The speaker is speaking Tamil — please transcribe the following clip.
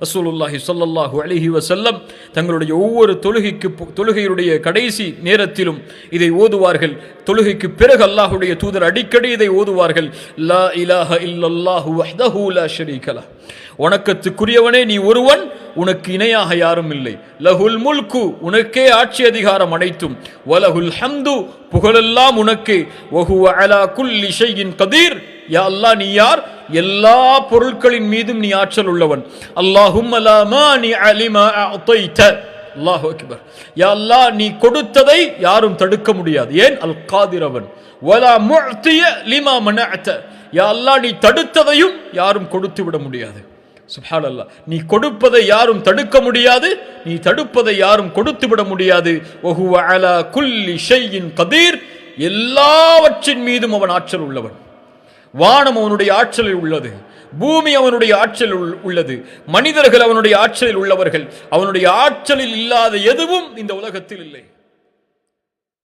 அசூலுல்லாஹி ஸல்லல்லாஹு அலிஹி வசல்லம் தங்களுடைய ஒவ்வொரு தொழுகைக்கு பு- தொழுகையுடைய கடைசி நேரத்திலும் இதை ஓதுவார்கள். தொழுகைக்கு பிறகு அல்லாஹுடைய தூதர் அடிக்கடி இதை ஓதுவார்கள். லா இலாஹ இல்லல்லாஹு வஹ்தஹு லா ஷரீக வணக்கத்துக்குரியவனே நீ ஒருவன் உனக்கு இணையாக யாரும் இல்லை. லஹுல் முல்கு உனக்கே ஆட்சி அதிகாரம் அனைத்தும். வலஹுல் ஹம்து புகழெல்லாம் உனக்கே. வஹுவ அலா குல் இஷையின் கதீர். யா அல்லா நீ யார்? எல்லா பொருட்களின் மீதும் நீ ஆற்றல் உள்ளவன். அல்லாஹும் அல்லாஹு அக்பர். யா அல்லாஹ் நீ கொடுத்ததை யாரும் தடுக்க முடியாது. ஏன்? அல் காதிரவன் வலா லிமா மனஅத. யா அல்லாஹ் நீ தடுத்ததையும் யாரும் கொடுத்து விட முடியாது. சுப்ஹானல்லாஹ். நீ கொடுப்பதை யாரும் தடுக்க முடியாது. நீ தடுப்பதை யாரும் கொடுத்து விட முடியாது. ஒஹுவ அலா குல்லி ஷையின் கதீர். எல்லாவற்றின் மீதும் அவன் ஆற்றல் உள்ளவன். வானம் அவனுடைய ஆற்றலில் உள்ளது. பூமி அவனுடைய ஆற்றலில் உள்- உள்ளது. மனிதர்கள் அவனுடைய ஆற்றலில் உள்ளவர்கள். அவனுடைய ஆற்றலில் இல்லாத எதுவும் இந்த உலகத்தில் இல்லை.